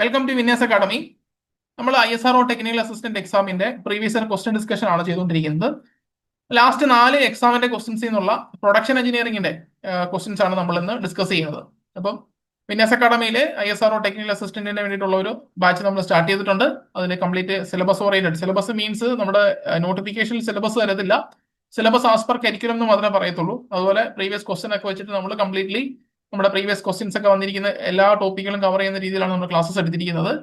Welcome to Vinyas academy നമ്മൾ I S R O technical assistant എക്സാമിന്റെ previous year question discussion ആണ് ചെയ്തുകൊണ്ടിരിക്കുന്നത്. Last നാല് എക്സാമിന്റെ ക്വസ്റ്റ്യൻസ് നിന്നുള്ള പ്രൊഡക്ഷൻ എഞ്ചിനീയറിംഗിന്റെ ക്വസ്റ്റ്യൻസ് ആണ് നമ്മൾ ഇന്ന് ഡിസ്കസ് ചെയ്യുന്നത്. അപ്പം Vinyas അക്കാഡമിയിലെ I S R O technical അസിസ്റ്റന്റിന് വേണ്ടിയിട്ടുള്ള ഒരു ബാച്ച് നമ്മൾ സ്റ്റാർട്ട് ചെയ്തിട്ടുണ്ട്. അതിന് complete syllabus oriented syllabus means നമ്മുടെ നോട്ടിഫിക്കേഷൻ സിലബസ് തരത്തില്ല. സിലബസ് ആസ് പെർ കരിക്കുലം എന്ന് മാത്രമേ പറയത്തുള്ളൂ. അതുപോലെ പ്രീവിയസ് ക്വസ്റ്റ്യൻ ഒക്കെ വെച്ചിട്ട് നമ്മൾ കംപ്ലീറ്റ്ലി നമ്മുടെ പ്രീവിയസ് ക്വസ്റ്റ്യൻസ് ഒക്കെ വന്നിരിക്കുന്ന എല്ലാ ടോപ്പിക്കുകളും കവർ ചെയ്യുന്ന രീതിയിലാണ് നമ്മൾ ക്ലാസ്സസ് എടുത്തിരിക്കുന്നത്.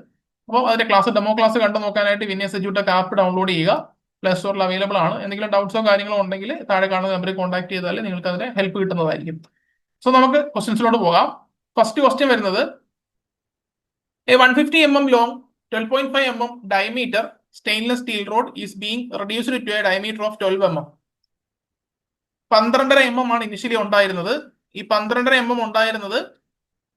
അപ്പോൾ അതിന്റെ ക്ലാസ് ഡെമോ ക്ലാസ് കണ്ടു നോക്കാനായിട്ട് വിന്യസ് എജ്യൂടെക് ആപ്പ് ഡൗൺലോഡ് ചെയ്യുക. പ്ലേ സ്റ്റോറിൽ അവൈലബിൾ ആണ്. എന്തെങ്കിലും ഡൗട്ട്സോ കാര്യങ്ങളോ ഉണ്ടെങ്കിൽ താഴെ കാണുന്ന നമ്പറിൽ കോൺടാക്ട് ചെയ്താൽ നിങ്ങൾക്ക് അതിന് ഹെൽപ്പ് കിട്ടുന്നതായിരിക്കും. സോ നമുക്ക് ക്വസ്റ്റ്യൻസിലോട്ട് പോകാം. ഫസ്റ്റ് ക്വസ്റ്റ്യൻ വരുന്നത് a one fifty M M long twelve point five M M diameter stainless steel rod is being reduced to a diameter of twelve M M പന്ത്രണ്ടര എം എം ആണ് initially ഉണ്ടായിരുന്നത്. ഈ പന്ത്രണ്ടര M M ഉണ്ടായിരുന്നത്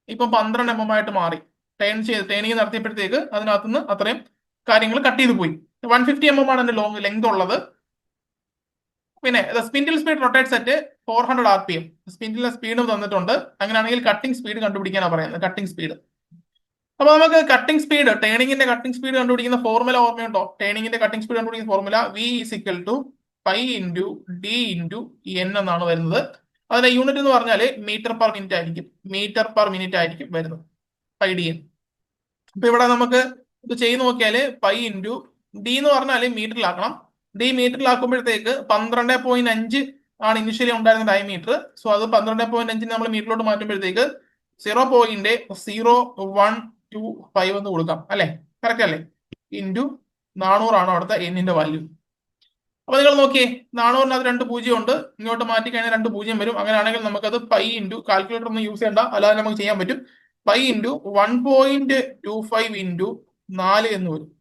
ഇപ്പം പന്ത്രണ്ട് M M ആയിട്ട് മാറി ടേൺ ചെയ്ത് ടേണിങ് നടത്തിയപ്പോഴത്തേക്ക് അതിനകത്തുനിന്ന് അത്രയും കാര്യങ്ങൾ കട്ട് ചെയ്ത് പോയി. വൺ ഫിഫ്റ്റി എം എം ആണ് അതിന്റെ ലോങ് ലെങ്ത് ഉള്ളത്. പിന്നെ spindle speed rotate set four hundred R P M സ്പിൻഡിലെ സ്പീഡും തന്നിട്ടുണ്ട്. അങ്ങനെയാണെങ്കിൽ കട്ടിംഗ് സ്പീഡ് കണ്ടുപിടിക്കാനാണ് പറയുന്നത്. കട്ടിംഗ് സ്പീഡ് അപ്പൊ നമുക്ക് കട്ടിംഗ് സ്പീഡ് ടേണിങ്ങിന്റെ കട്ടിംഗ് സ്പീഡ് കണ്ടുപിടിക്കുന്ന ഫോർമുല ഓർമ്മയുണ്ടോ? ടേണിങ്ങിന്റെ കട്ടിംഗ് സ്പീഡ് കണ്ടുപിടിക്കുന്ന formula V is equal to pi into D into N എന്നാണ് വരുന്നത്. അതിന്റെ യൂണിറ്റ് എന്ന് പറഞ്ഞാൽ മീറ്റർ പെർ മിനിറ്റ് ആയിരിക്കും. മീറ്റർ പെർ മിനിറ്റ് ആയിരിക്കും വരുന്നത്. പൈ ഡി അപ്പൊ ഇവിടെ നമുക്ക് ഇത് ചെയ്ത് നോക്കിയാൽ പൈ ഇന്റു ഡി എന്ന് പറഞ്ഞാൽ മീറ്ററിലാക്കണം ഡി മീറ്ററിലാക്കുമ്പോഴത്തേക്ക് പന്ത്രണ്ട് പോയിന്റ് അഞ്ച് ആണ് ഇനിഷ്യലി ഉണ്ടായിരുന്ന ഡയമീറ്റർ സോ അത് പന്ത്രണ്ട് പോയിന്റ് അഞ്ചിന് നമ്മൾ മീറ്ററിലോട്ട് മാറ്റുമ്പോഴത്തേക്ക് zero point zero one two five എന്ന് കൊടുക്കാം. അല്ലെ? കറക്റ്റ് അല്ലേ? ഇന്റു നാനൂറാണ് അവിടുത്തെ എന്നിന്റെ വാല്യൂ അപ്പൊ നിങ്ങൾ നോക്കിയേ നാണോറിനകത്ത് രണ്ട് പൂജ്യം ഉണ്ട്. ഇങ്ങോട്ട് മാറ്റി കഴിഞ്ഞാൽ രണ്ട് പൂജ്യം വരും. അങ്ങനെയാണെങ്കിൽ നമുക്കത് പൈ ഇന്റു കാൽക്കുലേറ്റർ ഒന്നും യൂസ് ചെയ്യണ്ട. അല്ലാതെ നമുക്ക് ചെയ്യാൻ പറ്റും. Pi into one point two five into നാല് എന്ന് വരും.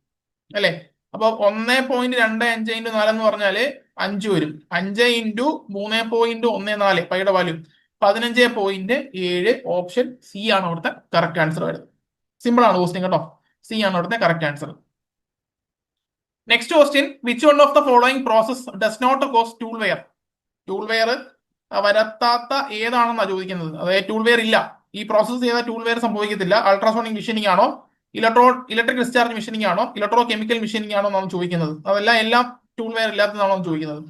അല്ലെ? അപ്പൊ ഒന്ന് പോയിന്റ് രണ്ട് അഞ്ച് ഇന്റു നാല് എന്ന് പറഞ്ഞാൽ അഞ്ച് വരും. അഞ്ച് ഇന്റു മൂന്ന് പോയിന്റ് ഒന്ന് നാല് പൈയുടെ വാല്യൂ പതിനഞ്ച് പോയിന്റ് ഏഴ് ഓപ്ഷൻ സി ആണ് അവിടുത്തെ കറക്റ്റ് ആൻസർ വരുന്നത്. സിമ്പിൾ ആണ് ക്വസ്റ്റ്യൻ കേട്ടോ. സി ആണ് അവിടുത്തെ correct answer next question which one of the following process does not cause tool wear tool wear വരത്താത്ത ഏതാണെന്നാണ് ചോദിക്കുന്നത്? അതായത് ടൂൾ വെയർ ഇല്ല. ഈ പ്രോസസ് ചെയ്ത ടൂൾ വെയർ സംഭവിക്കത്തില്ല. അൾട്രാസോണിക് മെഷീനിങ് ആണോ? ഇലക്ട്രോ ഇലക്ട്രിക് ഡിസ്ചാർജ് മെഷീനിങ് ആണോ? ഇലക്ട്രോ കെമിക്കൽ മെഷീനിങ് ആണോ എന്നാണ് ചോദിക്കുന്നത്. അതെല്ലാം എല്ലാം ടൂൾ വെയർ ഇല്ലാത്തതാണോ ചോദിക്കുന്നത്.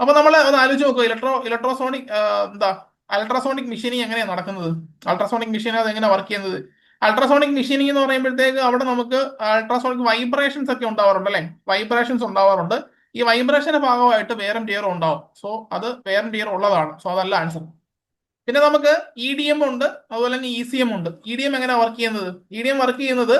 അപ്പൊ നമ്മൾ ഒന്ന് ആലോചിച്ച് നോക്കുക ഇലക്ട്രോ ഇലക്ട്രോസോണിക് എന്താ അൾട്രാസോണിക് മെഷീനിങ് എങ്ങനെയാണ് നടക്കുന്നത്? അൾട്രാസോണിക് മെഷീൻ അത് എങ്ങനെ വർക്ക് ചെയ്യുന്നത്? അൾട്രാസോണിക് മെഷീനിങ് എന്ന് പറയുമ്പോഴത്തേക്ക് അവിടെ നമുക്ക് അൾട്രാസോണിക് വൈബ്രേഷൻസ് ഒക്കെ ഉണ്ടാവാറുണ്ട് അല്ലെ? വൈബ്രേഷൻസ് ഉണ്ടാവാറുണ്ട്. ഈ വൈബ്രേഷന്റെ ഭാഗമായിട്ട് വേറെ ടിയറും ഉണ്ടാവും. സോ അത് വേറും ടിയർ ഉള്ളതാണ്. സോ അതല്ല ആൻസർ പിന്നെ നമുക്ക് ഇ ഡി എം ഉണ്ട്. അതുപോലെ തന്നെ ഇ സി എം ഉണ്ട്. ഇ ഡി എം എങ്ങനെ വർക്ക് ചെയ്യുന്നത്? ഇ ഡി എം വർക്ക് ചെയ്യുന്നത്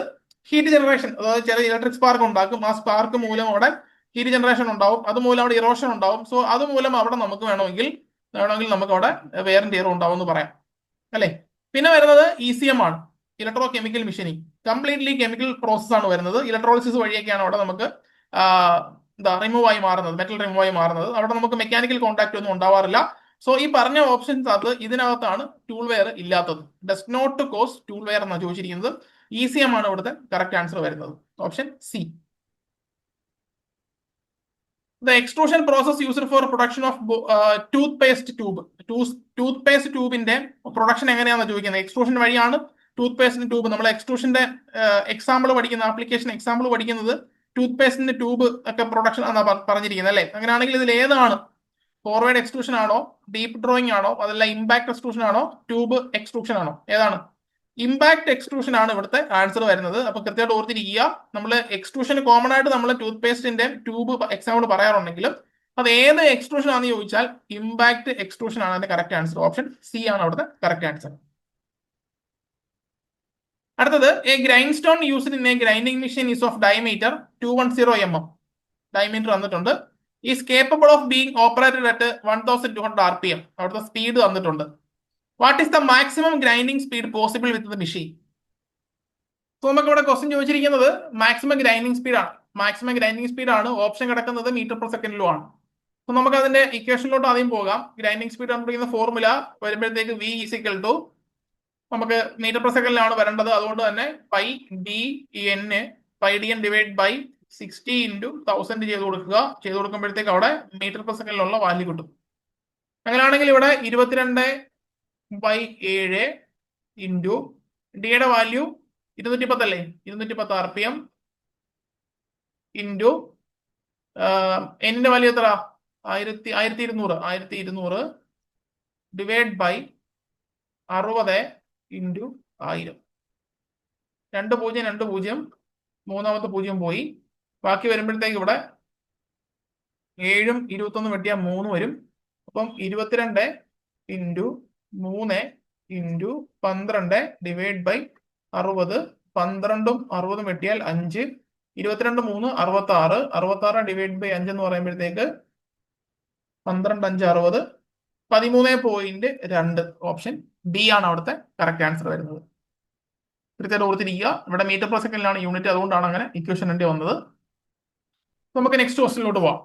ഹീറ്റ് ജനറേഷൻ അതായത് ചില ഇലക്ട്രിക് സ്പാർക്ക് ഉണ്ടാക്കും. ആ സ്പാർക്ക് മൂലം അവിടെ ഹീറ്റ് ജനറേഷൻ ഉണ്ടാവും. അതുമൂലം അവിടെ ഇറോഷൻ ഉണ്ടാവും. സോ അതുമൂലം അവിടെ നമുക്ക് വേണമെങ്കിൽ വേണമെങ്കിൽ നമുക്ക് അവിടെ വേറും ടിയറും ഉണ്ടാവും എന്ന് പറയാം. അല്ലേ? പിന്നെ വരുന്നത് ഇ സി എം ആണ്. Electro chemical machining completely chemical process ആണ് വരുന്നത്. ഇലക്ട്രോളിസിസ് വഴിയൊക്കെയാണ് അവിടെ നമുക്ക് എന്താ റിമൂവ് ആയി മാറുന്നത് മെറ്റൽ റിമൂവ് ആയി മാറുന്നത്. അവിടെ നമുക്ക് മെക്കാനിക്കൽ കോൺടാക്ട് ഒന്നും ഉണ്ടാവാറില്ല. സോ ഈ പറഞ്ഞ ഓപ്ഷൻസ് അത് ഇതിനകത്താണ് ടൂൾ വെയർ ഇല്ലാത്തത്. Does not cause tool wear എന്നാണ് ചോദിച്ചിരിക്കുന്നത്. ഇ സി എം ആണ് ഇവിടുത്തെ കറക്റ്റ് ആൻസർ വരുന്നത്. Option C the extrusion process used for production of tooth paste tube tooth paste ട്യൂബിന്റെ production എങ്ങനെയാണെന്ന് ചോദിക്കുന്നത്? എക്സ്ട്രൂഷൻ വഴിയാണ് ടൂത്ത് പേസ്റ്റിന്റെ ട്യൂബ് നമ്മൾ എക്സ്ട്രൂഷന്റെ എക്സാമ്പിൾ പഠിക്കുന്ന ആപ്ലിക്കേഷൻ എക്സാമ്പിൾ പഠിക്കുന്നത് ടൂത്ത് പേസ്റ്റിന്റെ ട്യൂബ് ഒക്കെ പ്രൊഡക്ഷൻ എന്നാണ് പറഞ്ഞിരിക്കുന്നത് അല്ലെ? അങ്ങനെയാണെങ്കിൽ ഇതിൽ ഏതാണ്? ഫോർവേഡ് എക്സ്ട്രൂഷൻ ആണോ? ഡീപ്പ് ഡ്രോയിങ് ആണോ? അതല്ല ഇമ്പാക്ട് എക്സ്ട്രൂഷൻ ആണോ? ട്യൂബ് എക്സ്ട്രൂഷൻ ആണോ? ഏതാണ്? ഇമ്പാക്ട് എക്സ്ട്രൂഷൻ ആണ് ഇവിടുത്തെ ആൻസർ വരുന്നത്. അപ്പൊ കൃത്യമായിട്ട് ഓർത്തിരിക്കുക. നമ്മൾ എക്സ്ട്രൂഷൻ കോമൺ ആയിട്ട് നമ്മൾ ടൂത്ത് പേസ്റ്റിന്റെ ട്യൂബ് എക്സാമ്പിൾ പറയാറുണ്ടെങ്കിലും അത് ഏത് എക്സ്ട്രൂഷൻ ആണെന്ന് ചോദിച്ചാൽ ഇമ്പാക്ട് എക്സ്ട്രൂഷൻ ആണ് അതിന്റെ കറക്റ്റ് ആൻസർ ഓപ്ഷൻ സി ആണ് അവിടുത്തെ കറക്റ്റ് ആൻസർ അടുത്തത് a grind stone used in a grinding machine is of diameter two one zero M M diameter വന്നിട്ടുണ്ട് is capable of being operated at one thousand two hundred R P M അവിടുത്തെ speed തന്നിട്ടുണ്ട്. What is the maximum grinding speed possible with the machine so നമുക്ക് ഇവിടെ question ചോദിച്ചിരിക്കുന്നത് maximum grinding speed ആണ്. Maximum grinding speed ആണ്. Option കിടക്കുന്നത് metre per സെക്കൻഡിലും ആണ്. സോ നമുക്ക് അതിന്റെ ഇക്വേഷനിലോട്ട് ആദ്യം പോകാം. ഗ്രൈൻഡിംഗ് സ്പീഡ് കണ്ടുപിടിക്കുന്ന ഫോർമുല വരുമ്പോഴത്തേക്ക് വി ഈസിക്കൽ ടു നമുക്ക് മീറ്റർ പെർ സെക്കൻഡിലാണ് വരേണ്ടത്. അതുകൊണ്ട് തന്നെ pi D N pi D N divide by sixty into thousand ചെയ്ത് കൊടുക്കുക. ചെയ്ത് കൊടുക്കുമ്പോഴത്തേക്ക് അവിടെ മീറ്റർ പെർ സെക്കൻഡിലുള്ള വാല്യൂ കിട്ടും. അങ്ങനെയാണെങ്കിൽ ഇവിടെ ഇരുപത്തിരണ്ട് ബൈ ഏഴ് ഇന്റു ഡിയുടെ വാല്യൂ ഇരുന്നൂറ്റി പത്തല്ലേ ഇരുന്നൂറ്റി പത്ത് ആർ പി എം ഇന്റു എന്നിന്റെ വാല്യൂ എത്ര ആയിരത്തി ആയിരത്തി ഇരുന്നൂറ്. ആയിരത്തി ഇരുന്നൂറ് ഡിവൈഡ് ബൈ അറുപത് ഇന്റു ആയിരം. രണ്ട് പൂജ്യം രണ്ട് പൂജ്യം മൂന്നാമത്തെ പൂജ്യം പോയി. ബാക്കി വരുമ്പോഴത്തേക്ക് ഇവിടെ ഏഴും ഇരുപത്തൊന്നും വെട്ടിയാൽ മൂന്ന് വരും. അപ്പം ഇരുപത്തിരണ്ട് ഇന്റു മൂന്ന് ഇന്റു പന്ത്രണ്ട് ഡിവൈഡ് ബൈ അറുപത്. പന്ത്രണ്ടും അറുപതും വെട്ടിയാൽ അഞ്ച്. ഇരുപത്തിരണ്ട് മൂന്ന് അറുപത്തി ആറ് അറുപത്തി ആറ് ഡിവൈഡ് ബൈ അഞ്ച് എന്ന് പറയുമ്പോഴത്തേക്ക് പന്ത്രണ്ട് അഞ്ച് അറുപത്. പതിമൂന്ന് പോയിന്റ് രണ്ട് ഓപ്ഷൻ ബി ആണ് അവിടുത്തെ കറക്റ്റ് ആൻസർ വരുന്നത് കൃത്യമായിട്ട് ഓർത്തിരിക്കുക ഇവിടെ മീറ്റർ പെർ സെക്കൻഡിലാണ് യൂണിറ്റ് അതുകൊണ്ടാണ് അങ്ങനെ ഇക്വേഷൻ വേണ്ടി വന്നത് നമുക്ക് നെക്സ്റ്റ് ക്വസ്റ്റിനിലോട്ട് പോവാം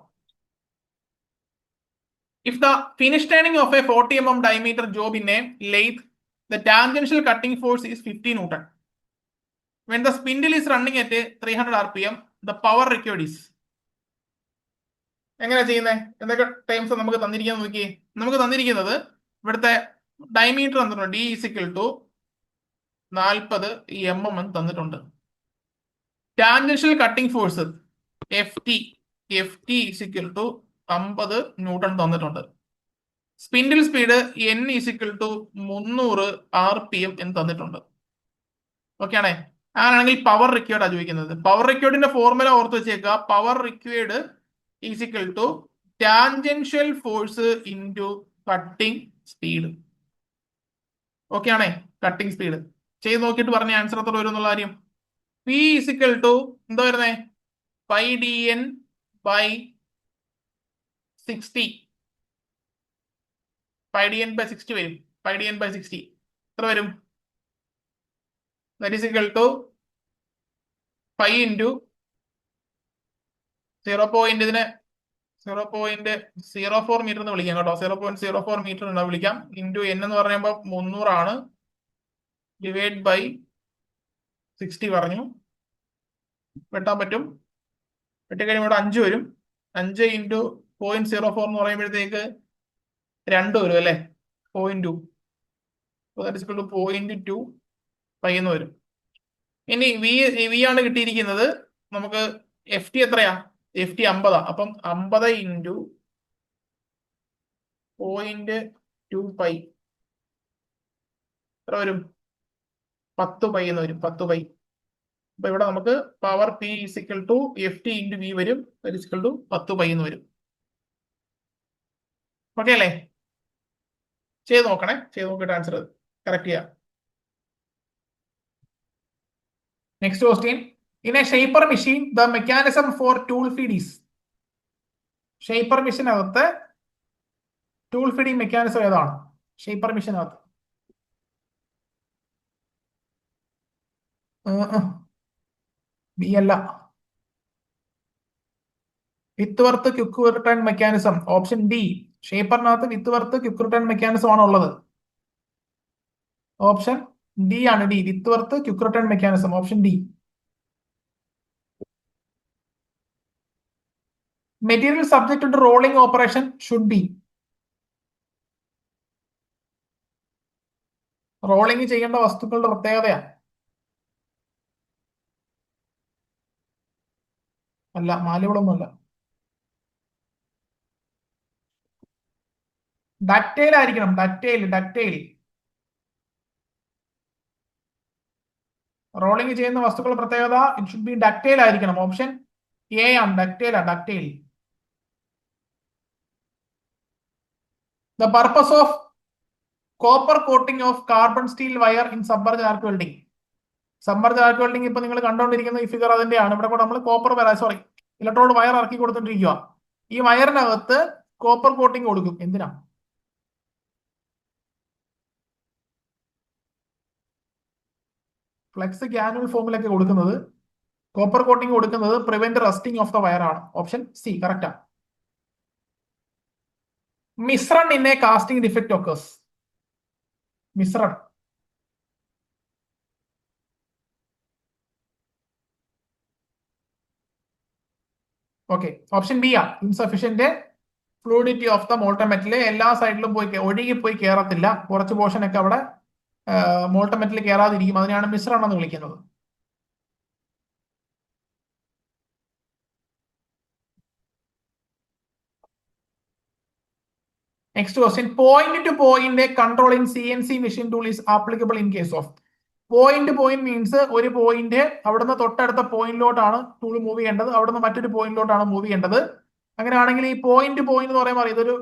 If the finish turning of a 40 mm diameter job in a lathe, the tangential cutting force is 50 Newton. When the spindle is running at 300 RPM, the power required is. എങ്ങനെയാ ചെയ്യുന്നത് എന്തൊക്കെ times നമുക്ക് തന്നിരിക്കുന്നത് നോക്കി നമുക്ക് തന്നിരിക്കുന്നത് ഇവിടുത്തെ ഡയമീറ്റർ തന്നിട്ടുണ്ട് ഡി ഇസിക്കൽ ടു നാൽപ്പത് എം എം എന്ന് തന്നിട്ടുണ്ട്. Tangential cutting force F T F T is equal to അമ്പത് ന്യൂട്ടൺ തന്നിട്ടുണ്ട്. Spindle speed N is equal to മുന്നൂറ് ആർ പി എം എന്ന് തന്നിട്ടുണ്ട്. ഓക്കെ ആണേ? അങ്ങനെയാണെങ്കിൽ പവർ റിക്വേർഡ് ആ ചോദിക്കുന്നത്. പവർ റിക്വേർഡിന്റെ ഫോർമുല ഓർത്ത് വെച്ചേക്കുക. Power required is equal to tangential force into cutting speed okay ആണേ? കട്ടിംഗ് സ്പീഡ് ചെയ്ത് നോക്കിയിട്ട് പറഞ്ഞ ആൻസർ എത്ര വരും എന്നുള്ള കാര്യം. പി ഈസിക്കൽ ടു എന്താ വരുന്നേ? Pi D N by sixty pi D N by sixty വരും. Pi D N by sixty എത്ര വരും? That is equal to five into zero point ഇതിനെ zero point zero four metre എന്ന് വിളിക്കാം കേട്ടോ. Zero point zero four metre എന്ന് വിളിക്കാം. Into N എന്ന് പറയുമ്പോൾ മുന്നൂറാണ് ഡിവൈഡ് ബൈ സിക്സ്റ്റി പറഞ്ഞു. വെട്ടാൻ പറ്റും. വെട്ടിക്കഴിയുമ്പോൾ അഞ്ച് വരും. അഞ്ച് ഇന്റു പോയിന്റ് സീറോ ഫോർ എന്ന് പറയുമ്പോഴത്തേക്ക് രണ്ട് വരും അല്ലേ? പോയിന്റ് ടു പോയിന്റ് ടു എന്ന് വരും. ഇനി വി വി ആണ് കിട്ടിയിരിക്കുന്നത്. നമുക്ക് എഫ് ടി എത്രയാ? എഫ് ടി അമ്പതാ. അപ്പം അമ്പത് ഇന്റു പോയിന്റ് ടു പൈ എത്ര വരും? പത്ത് പൈ എന്ന് വരും. പത്ത് പൈ അപ്പൊ ഇവിടെ നമുക്ക് power P is equal to F T into V വരും. ഇസിക്കൽ ടു പത്ത് പൈ എന്ന് വരും. ഓക്കെ അല്ലേ? ചെയ്ത് നോക്കണേ. ചെയ്ത് നോക്കിയിട്ട് ആൻസർ കറക്റ്റ് ചെയ്യാം. Next question in a shaper machine the mechanism for tool feed is shaper മെഷീനകത്ത് tool feeding mechanism ഏതാണ്? ഷെയ്പ്പർ മെഷീനകത്ത് ബി അല്ല. Whitworth quick return mechanism option D ഷേപ്പറിനകത്ത് Whitworth quick return mechanism ആണ് ഉള്ളത്. Option D ആണ് D with worth quick return mechanism option D material subject to rolling operation should be. Rolling ചെയ്യേണ്ട വസ്തുക്കളുടെ പ്രത്യേകതയാണ്. അല്ല മാലികളൊന്നുമല്ല ഡക്റ്റൈൽ ആയിരിക്കണം. ഡക്റ്റൈൽ ഡക്റ്റൈൽ റോളിംഗ് ചെയ്യുന്ന വസ്തുക്കളുടെ പ്രത്യേകത ഇറ്റ് ഷുഡ് ബി ഡക്റ്റൈൽ ആയിരിക്കണം. ഓപ്ഷൻ എ ആണ്. ഡക്റ്റൈൽ ആണ് ductile the purpose of copper coating of carbon steel wire in submerge arc welding submerge arc welding ഇപ്പൊ നിങ്ങൾ കണ്ടുകൊണ്ടിരിക്കുന്ന ഈ ഫിഗർ അതിന്റെയാണ്. ഇവിടെ കൂടെ നമ്മൾ copper wire sorry electrode wire ഇറക്കി കൊടുത്തിട്ടിരിക്കുക ഈ വയറിനകത്ത് കോപ്പർ കോട്ടിംഗ് കൊടുക്കും. എന്തിനാ? ഫ്ലെക്സ് ഗ്യാനുവൽ ഫോമിലൊക്കെ കൊടുക്കുന്നത്. കോപ്പർ കോട്ടിംഗ് കൊടുക്കുന്നത് prevent rusting of the wire ആണ്. Option C correct misrun in a casting defect occurs misrun okay option B ആ insufficient fluidity of the molten metal എല്ലാ സൈഡിലും പോയി ഒഴുകി പോയി കയറത്തില്ല കുറച്ച് പോർഷൻ ഒക്കെ അവിടെ മോൾട്ടർ മെറ്റൽ കയറാതിരിക്കും അതിനെയാണ് മിശ്രണം എന്ന് വിളിക്കുന്നത്. Next question point to point control in C N C machine tool is applicable in case of point point means ഒരു പോയിന്റ് അവിടുന്ന് തൊട്ടടുത്ത പോയിന്റിലോട്ടാണ് ടൂൾ മൂവ് ചെയ്യേണ്ടത്. അവിടുന്ന് മറ്റൊരു പോയിന്റിലോട്ടാണ് മൂവ് ചെയ്യേണ്ടത്. അങ്ങനെയാണെങ്കിൽ ഈ പോയിന്റ് പോയിന്റ് എന്ന് പറയുമ്പോൾ ഇതൊരു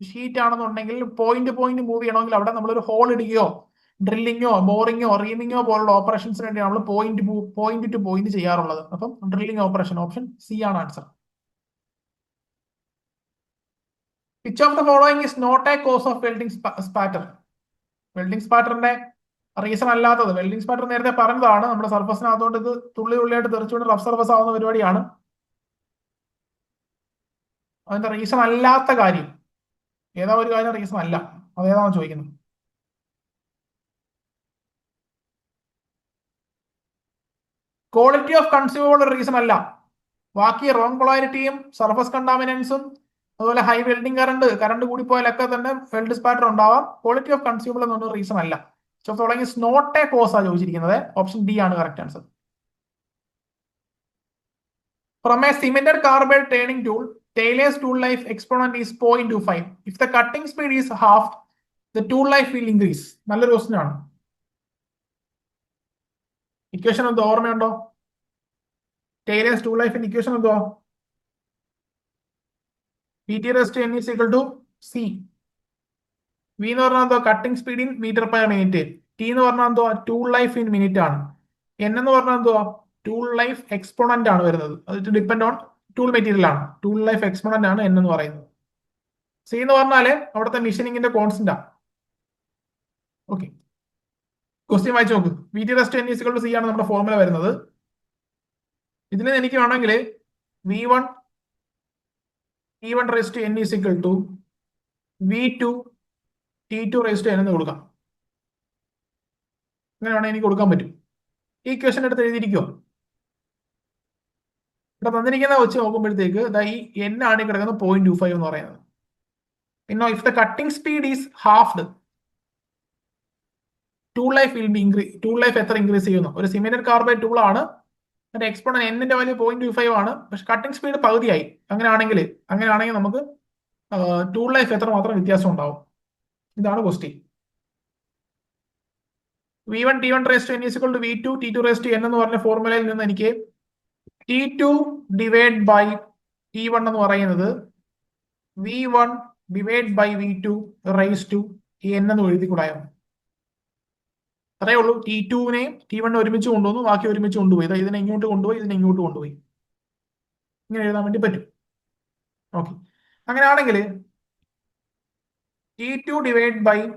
ഷീറ്റ് ആണെന്നുണ്ടെങ്കിൽ പോയിന്റ് പോയിന്റ് മൂവ് ചെയ്യണമെങ്കിൽ അവിടെ നമ്മളൊരു ഹോൾ ഇടുകയോ ഡ്രില്ലിങ്ങോ ബോറിങ്ങോ റീമിങ്ങോ പോലുള്ള ഓപ്പറേഷൻസിന് വേണ്ടി നമ്മൾ പോയിന്റ് പോയിന്റ് ടു പോയിന്റ് ചെയ്യാറുള്ളത്. അപ്പം ഡ്രില്ലിംഗ് ഓപ്പറേഷൻ ഓപ്ഷൻ സി ആണ് answer which of the following is not a cause of welding spatter welding സ്പാറ്ററിന്റെ reason അല്ലാത്തത്. വെൽഡിംഗ് സ്പാറ്റർ നേരത്തെ പറഞ്ഞതാണ്. നമ്മുടെ സർഫസിനകത്തോണ്ട് ഇത് തുള്ളി തുള്ളിയായിട്ട് തെറിച്ചുകൊണ്ട് റഫ് സർഫസ് ആവുന്ന പരിപാടിയാണ്. അതിന്റെ റീസൺ അല്ലാത്ത കാര്യം. ഏതാ ഒരു കാര്യം റീസൺ അല്ല? അതേതാണ് ചോദിക്കുന്നത് ക്വാളിറ്റി ഓഫ് കൺസ്യൂമബിൾ റീസൺ അല്ല. ബാക്കി റോങ് പൊളാരിറ്റിയും സർഫസ് കണ്ടാമിനൻസും അതുപോലെ ഹൈ വെൽഡിംഗ് കറണ്ട് കറണ്ട് കൂടിപ്പോയാലൊക്കെ തന്നെ വെൽഡ് സ്പാറ്റർ ഉണ്ടാവാം. ക്വാളിറ്റി ഓഫ് കൺസ്യൂമർ എന്നൊരു റീസൺ അല്ല. സോ തുടങ്ങി സ്നോട്ടെ കോസ് ആ ചോദിച്ചിരിക്കുന്നത്. ഓപ്ഷൻ ഡി ആണ് correct answer from a cemented carbide turning tool Taylor's tool life exponent is 0.25. If the cutting speed is half, the tool life will increase. നല്ലൊരു question ആണ്. Equation എന്തോ ഓർമ്മയുണ്ടോ? ടൈലേഴ്സ് ടൂൾ ലൈഫിന്റെ equation എന്തോ? P T raised N V എന്ന് പറഞ്ഞാൽ എന്തോ? Cutting speed in metre per minute T എന്ന് പറഞ്ഞാൽ എന്തോ? ടൂൾ ലൈഫ് ഇൻ മിനിറ്റ് ആണ്. എൻ എന്ന് പറഞ്ഞാൽ എന്തോ? ടൂൾ ലൈഫ് എക്സ്പോണന്റ് ആണ് വരുന്നത്. അത് ഡിപ്പെൻഡ് ഓൺ ടൂൾ മെറ്റീരിയൽ ആണ്. ടൂൾ ലൈഫ് എക്സ്പോണന്റ് ആണ് എൻ എന്ന് പറയുന്നത്. സി എന്ന് പറഞ്ഞാൽ അവിടുത്തെ മിഷനിങ്ങിന്റെ കോൺസ്റ്റന്റ് ആണ്. ഓക്കെ ക്വസ്റ്റ്യൻ വായിച്ചു നോക്ക്. V T raised N is equal to C ആണ് നമ്മുടെ ഫോർമുല വരുന്നത്. ഇതിന് എനിക്ക് വേണമെങ്കിൽ V one T one raised N is equal to V two T two N എന്ന് കൊടുക്കാം. അങ്ങനെ വേണമെങ്കിൽ എനിക്ക് കൊടുക്കാൻ പറ്റും. ഈ ക്വസ്റ്റൻ എടുത്ത് എഴുതിയിരിക്കുമോ ഇവിടെ തന്നിരിക്കുന്ന വെച്ച് നോക്കുമ്പോഴത്തേക്ക് ഈ എൻ ആണ് ഈ കിടക്കുന്നത് പോയിന്റ് ടു ഫൈവ് എന്ന് പറയുന്നത്. പിന്നെ if the cutting speed is half tool life will be life എത്ര ഇൻക്രീസ് ചെയ്യുന്നു? ഒരു സിമെന്റഡ് കാർബൈഡ് ടൂൾ ആണ് അതിന്റെ എക്സ്പോണൻ എന്നിന്റെ വാല്യൂ പോയിന്റ് ടു ഫൈവ് ആണ്. പക്ഷെ കട്ടിംഗ് സ്പീഡ് പകുതിയായി. അങ്ങനെയാണെങ്കിൽ അങ്ങനെയാണെങ്കിൽ നമുക്ക് ടൂൾ ലൈഫ് എത്ര മാത്രം വ്യത്യാസം ഉണ്ടാവും? ഇതാണ് question V one T one raise to N is equal to V two T two raise to N എന്ന് പറഞ്ഞ ഫോർമുലയിൽ നിന്ന് എനിക്ക് T two divide by T one എന്ന് പറയുന്നത് V one divide by V two raise to N എന്ന് എഴുതി അത്രേ ഉള്ളൂ. ടി ടുവിനെയും ടി വണ്ണെ ഒരുമിച്ച് കൊണ്ടുവന്നു. ബാക്കി ഒരുമിച്ച് കൊണ്ടുപോയി. അതായത് ഇതിനെ ഇങ്ങോട്ട് കൊണ്ടുപോയി ഇതിനെ ഇങ്ങോട്ട് കൊണ്ടുപോയി. ഇങ്ങനെ എഴുതാൻ വേണ്ടി പറ്റും. ഓക്കെ അങ്ങനെയാണെങ്കിൽ T two divide by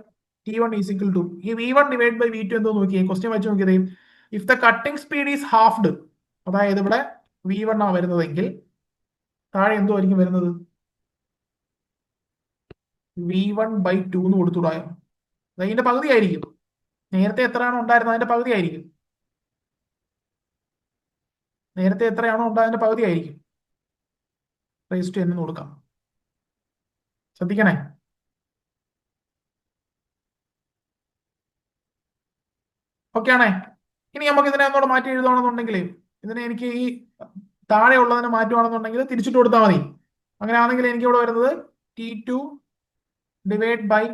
T one is to ഈ V one divide by V two എന്തോ നോക്കിയേ? ക്വസ്റ്റ്യൻ വെച്ച് നോക്കിയതേ. If the cutting speed is halved അതായത് ഇവിടെ വി വൺ ആണ് വരുന്നതെങ്കിൽ താഴെ എന്തോ ആയിരിക്കും വരുന്നത്? വി വൺ ബൈ ടു എന്ന് കൊടുത്തുടായോ അതിന്റെ പകുതി ആയിരിക്കും. നേരത്തെ എത്രയാണോ ഉണ്ടായിരുന്നത് അതിന്റെ പകുതി ആയിരിക്കും. നേരത്തെ എത്രയാണോ ഉണ്ടായതിന്റെ പകുതി ആയിരിക്കും. റേസ് എന്ന് കൊടുക്കാം. ശ്രദ്ധിക്കണേ? ഓക്കെ ആണേ? ഇനി നമുക്ക് ഇതിനെ ഒന്നുകൂടെ മാറ്റി എഴുതുകയാണെന്നുണ്ടെങ്കിൽ ഇതിനെ എനിക്ക് ഈ താഴെ ഉള്ളതിനെ മാറ്റുകയാണെന്നുണ്ടെങ്കിൽ തിരിച്ചിട്ട് കൊടുത്താൽ മതി. അങ്ങനെയാണെങ്കിൽ എനിക്ക് ഇവിടെ വരുന്നത് T two divide by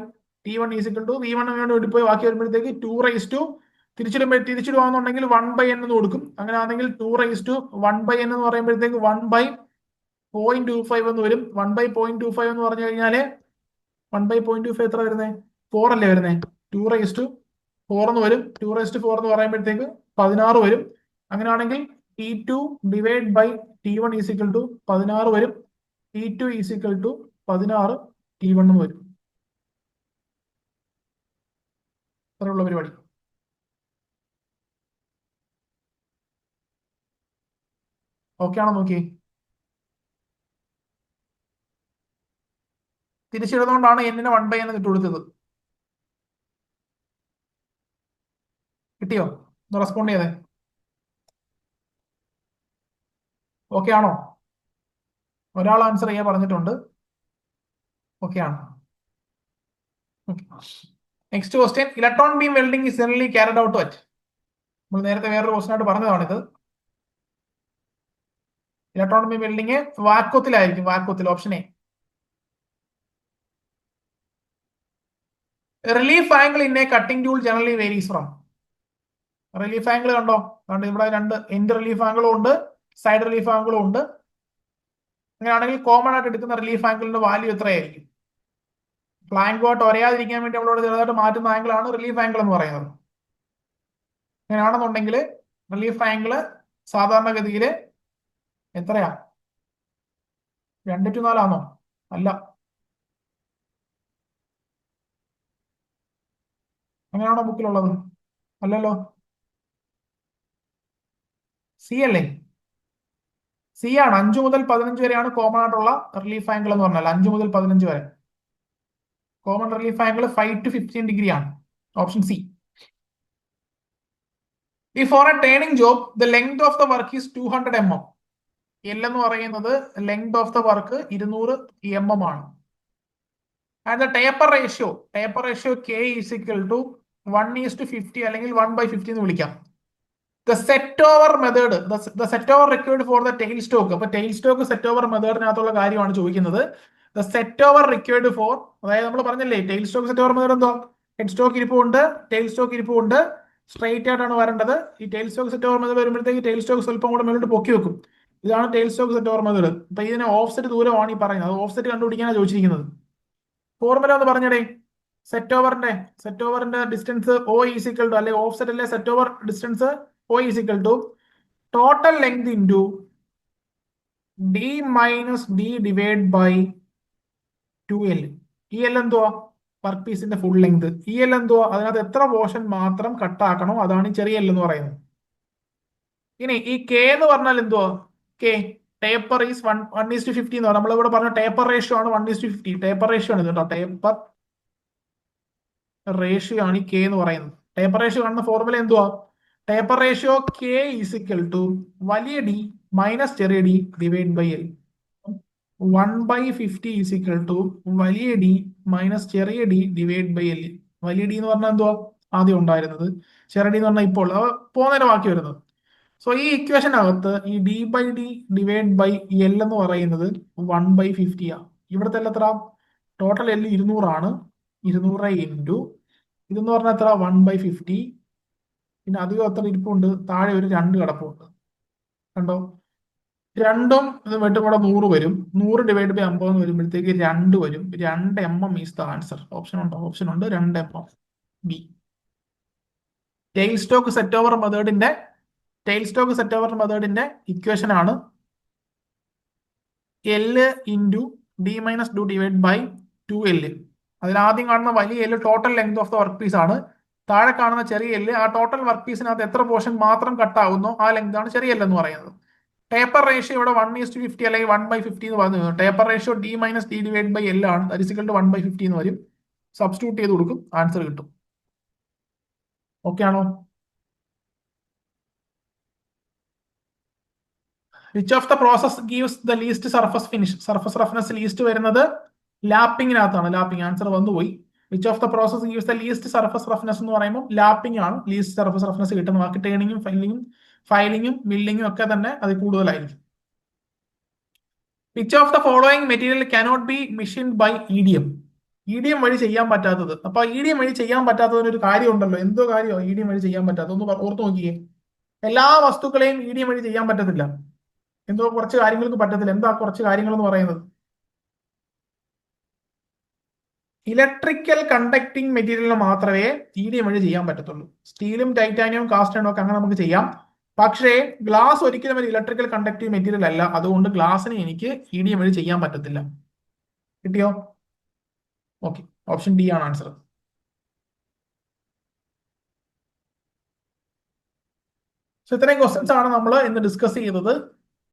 T one is equal to V one വേണ്ടി പോയി ബാക്കി വരുമ്പോഴത്തേക്ക് ടു റൈസ് ടു തിരിച്ചിടുമ്പോൾ തിരിച്ചിടുവാന്നുണ്ടെങ്കിൽ വൺ ബൈ എൻ എന്ന് കൊടുക്കും. അങ്ങനെ ആണെങ്കിൽ two raise to one by N എന്ന് പറയുമ്പോഴത്തേക്ക് one by point two five എന്ന് വരും. One by point two five എന്ന് പറഞ്ഞു കഴിഞ്ഞാൽ one by point two five എത്ര വരുന്നത് ഫോർ അല്ലേ വരുന്നത് ടു റൈസ് ടു ഫോർ എന്ന് വരും. ടു റൈസ് ടു ഫോർ എന്ന് പറയുമ്പോഴത്തേക്ക് പതിനാറ് വരും. അങ്ങനെയാണെങ്കിൽ T two divide by T one is equal to പതിനാറ് വരും. T two is equal to പതിനാറ് ടി വൺ വരും. അത്രയുള്ള പരിപാടി. ഓക്കെ ആണോ നോക്കി തിരിച്ചിടുന്നതുകൊണ്ടാണ് എന്നിനെ വൺ ബൈ എന്ന് കിട്ടുകൊടുത്തത് കിട്ടിയോ? ഒന്ന് റെസ്പോണ്ട് ചെയ്തേ. ഓക്കെ ആണോ? ഒരാൾ ആൻസർ ചെയ്യാൻ പറഞ്ഞിട്ടുണ്ട്. ഓക്കെ ആണ്. Next question electron beam welding is generally carried out at നമ്മൾ നേരത്തെ വേറൊരു ക്വസ്റ്റൻ ആയിട്ട് പറഞ്ഞതാണിത് ഇലക്ട്രോൺ ബീം വെൽഡിംഗ് വാക്വത്തിലായിരിക്കും വാക്വത്തിൽ option A relief angle in a cutting tool generally varies from relief angle കണ്ടോ? അതുകൊണ്ട് ഇവിടെ രണ്ട് എൻഡ് റിലീഫ് ആംഗിളും ഉണ്ട് സൈഡ് റിലീഫ് ആംഗിളും ഉണ്ട്. അങ്ങനെയാണെങ്കിൽ കോമൺ ആയിട്ട് എടുക്കുന്ന റിലീഫ് ആംഗിളിന്റെ വാല്യൂ എത്രയായിരിക്കും? ഫ്ലാങ്ക് ബോട്ട് ഒരയാതിരിക്കാൻ വേണ്ടി നമ്മളോട് ചെറുതായിട്ട് മാറ്റുന്ന ആംഗിളാണ് റിലീഫ് ആംഗിൾ എന്ന് പറയുന്നത്. അങ്ങനെയാണെന്നുണ്ടെങ്കിൽ റിലീഫ് ആംഗിൾ സാധാരണഗതിയിൽ എത്രയാ? രണ്ട് ടു നാലാണോ അല്ല. അങ്ങനെയാണോ ബുക്കിലുള്ളത്? അല്ലല്ലോ. സി അല്ലേ? സി ആണ്. അഞ്ചു മുതൽ പതിനഞ്ച് വരെയാണ് കോമൺ ആയിട്ടുള്ള റിലീഫ് ആംഗിൾ എന്ന് പറഞ്ഞാൽ അഞ്ചു മുതൽ പതിനഞ്ച് വരെ. Common relief angle five to fifteen degree ആണ്. ഓപ്ഷൻ സി ഈ for a turning job the length of the work is two hundred M M L എന്ന് പറയുന്നത് ലെങ്ത് ഓഫ് ദ വർക്ക് ഇരുന്നൂറ് എം എം ആണ്. And the taper ratio taper ratio K is equal to one is to fifty അല്ലെങ്കിൽ one by fifty എന്ന് വിളിക്കാം. The set over method the set over required for the tail stock അപ്പൊ tail stock set over മെത്തേഡിനകത്തുള്ള കാര്യമാണ് ചോദിക്കുന്നത്. The set over required for അതായത് നമ്മൾ പറഞ്ഞല്ലേ tail stock set over method എന്തോ? ഹെഡ് സ്റ്റോക്ക് ഇരിപ്പുണ്ട് ടെയിൽ സ്റ്റോക്ക് ഇരിപ്പുണ്ട് സ്ട്രൈറ്റ് ആയിട്ടാണ് വരേണ്ടത്. ഈ tail stock set over method വരുമ്പോഴത്തേക്ക് ടെയിൽ സ്റ്റോക്ക് സ്വല്പം കൂടെ മേലോട്ട് പൊക്കി വെക്കും. ഇതാണ് ടെയിൽ സ്റ്റോക്ക് സെറ്റ് ഓവർ മുതൽ അപ്പൊ ഇതിന് ഓഫ്സെറ്റ് ദൂരമാണ് ഈ പറയുന്നത്. അത് ഓഫ്സെറ്റ് കണ്ടുപിടിക്കാനാണ് ചോദിച്ചിരിക്കുന്നത്. ഫോർമുല എന്ന് പറഞ്ഞടേ. സെറ്റ് ഓവറിന്റെ set ഓവറിന്റെ distance O is equal to അല്ലെങ്കിൽ ഓഫ്സെറ്റ് അല്ലെ set over distance O is equal to total length into D minus D divide by two L E L എന്തുവാ? വർക്ക് പീസിന്റെ ഫുൾ ലെങ്ത് ഇ L എന്തുവാ? അതിനകത്ത് എത്ര portion മാത്രം കട്ടാക്കണോ അതാണ് ചെറിയ എൽ എന്ന് പറയുന്നത്. ഇനി ഈ കെ എന്ന് പറഞ്ഞാൽ എന്തുവാ? K taper is one one is to fifty എന്ന് നമ്മൾ ഇവിടെ പറഞ്ഞ ടേപ്പർ റേഷ്യോ ആണ് one is to fifty taper ratio ആണ് ഇത് കേട്ടോ. ടേപ്പർ റേഷ്യോ ആണ് കെ എന്ന് പറയുന്നത്. ടേപ്പർ റേഷ്യോ കാണുന്ന ഫോർമുല എന്തുവാ? Taper ratio K is equal to വലിയ ഡി മൈനസ് ചെറിയ D divide by L one by fifty is equal to വലിയ ഡി മൈനസ് ചെറിയ ഡി ഡിവൈഡ് ബൈ എൽ വലിയ ഡി എന്ന് പറഞ്ഞാൽ എന്തുവാ? ആദ്യം ഉണ്ടായിരുന്നത്. ചെറിയ ഡി എന്ന് പറഞ്ഞാൽ ഇപ്പോൾ. പോകുന്നതിന് ബാക്കി വരുന്നത്. സോ ഈ ഇക്വേഷനകത്ത് ഈ D by D divide by L എന്ന് പറയുന്നത് വൺ ബൈ ഫിഫ്റ്റി ആ. ഇവിടുത്തെ എത്ര ടോട്ടൽ എൽ ഇരുന്നൂറാണ്. ഇരുന്നൂറ് ഇന്റു ഇതെന്ന് പറഞ്ഞാൽ എത്ര വൺ ബൈ ഫിഫ്റ്റി പിന്നെ അധികം എത്ര ഇരിപ്പുണ്ട്? താഴെ ഒരു രണ്ട് കിടപ്പുണ്ട്. കണ്ടോ? രണ്ടും ഇത് വെട്ടും കൂടെ നൂറ് വരും. നൂറ് ഡിവൈഡ് ബൈ അമ്പത് എന്ന് വരുമ്പോഴത്തേക്ക് രണ്ട് വരും. രണ്ട് M M is the answer option ഉണ്ടോ? ഓപ്ഷൻ ഉണ്ട്. രണ്ട് M M B tail stock set over മെത്തേഡിന്റെ tail stock set over മെത്തേഡിന്റെ ഇക്വേഷൻ ആണ്. L into D minus two divide by two L അതിൽ ആദ്യം കാണുന്ന വലിയ L total length of the work piece ആണ്. താഴെ കാണുന്ന ചെറിയ എല്ല് ആ ടോട്ടൽ വർക്ക് പീസിനകത്ത് എത്ര പോർഷൻ മാത്രം കട്ടാവുന്നോ ആ ലെങ്ത് ആണ് ചെറിയ എൽ എന്ന് പറയുന്നത്. ടേപ്പർ റേഷ്യോ ഇവിടെ വൺ ഈസ് ടു ഫിഫ്റ്റി അല്ലെങ്കിൽ വൺ ബൈ ഫിഫ്റ്റി എന്ന് പറഞ്ഞു taper ratio D minus D divide by L ആണ്. ദരിസിക്കൽ ടു വൺ ബൈ ഫിഫ്റ്റി എന്ന് വരും. സബ്സ്റ്റിറ്റ്യൂട്ട് ചെയ്ത് കൊടുക്കും. ആൻസർ കിട്ടും. ഓക്കെ ആണോ? Which of the process gives the least surface finish surface roughness least വരുന്നത് ലാപ്പിങ്ങിനകത്താണ്. ലാപ്പിംഗ് ആൻസർ വന്നുപോയി which of the process gives the least surface roughness എന്ന് പറയുമ്പോൾ ലാപ്പിംഗ് ആണ് ലീസ്റ്റ് സർഫസ് റഫ്നസ് കിട്ടുന്നത് ബാക്കി ടേണിങ്ങും ഫൈലിങ്ങും ഫയലിങ്ങും മില്ലിങ്ങും ഒക്കെ തന്നെ അത് കൂടുതലായിരിക്കും. Which of the following material cannot be machine by E D M E D M വഴി ചെയ്യാൻ പറ്റാത്തത്. അപ്പൊ ഇ ഡി എം വഴി ചെയ്യാൻ പറ്റാത്തതിന് ഒരു കാര്യം ഉണ്ടല്ലോ. എന്തോ കാര്യമോ ഇ ഡി എം വഴി ചെയ്യാൻ പറ്റാത്തത്. ഒന്ന് ഓർത്ത് നോക്കിയേ. എല്ലാ വസ്തുക്കളെയും ഇ ഡി എം വഴി ചെയ്യാൻ പറ്റത്തില്ല. എന്തോ കുറച്ച് കാര്യങ്ങൾക്ക് പറ്റത്തില്ല. എന്താ കുറച്ച് കാര്യങ്ങൾ എന്ന് പറയുന്നത് ഇലക്ട്രിക്കൽ കണ്ടക്ടിങ് മെറ്റീരിയലിന് മാത്രമേ ഇ ഡി എം വഴി ചെയ്യാൻ പറ്റത്തുള്ളൂ. സ്റ്റീലും ടൈറ്റാനിയവും കാസ്റ്റ് ഒക്കെ അങ്ങനെ നമുക്ക് ചെയ്യാം. പക്ഷേ ഗ്ലാസ് ഒരിക്കലും ഒരു ഇലക്ട്രിക്കൽ കണ്ടക്റ്റീവ് മെറ്റീരിയൽ അല്ല. അതുകൊണ്ട് ഗ്ലാസ്സിന് എനിക്ക് ഇ ഡി എം വഴി ചെയ്യാൻ പറ്റത്തില്ല. കിട്ടിയോ? ഓക്കെ ഓപ്ഷൻ ഡി ആണ് ആൻസർ സോ ഇത്രയും ക്വസ്റ്റ്യൻസ് ആണ് നമ്മൾ ഇന്ന് ഡിസ്കസ് ചെയ്തത്.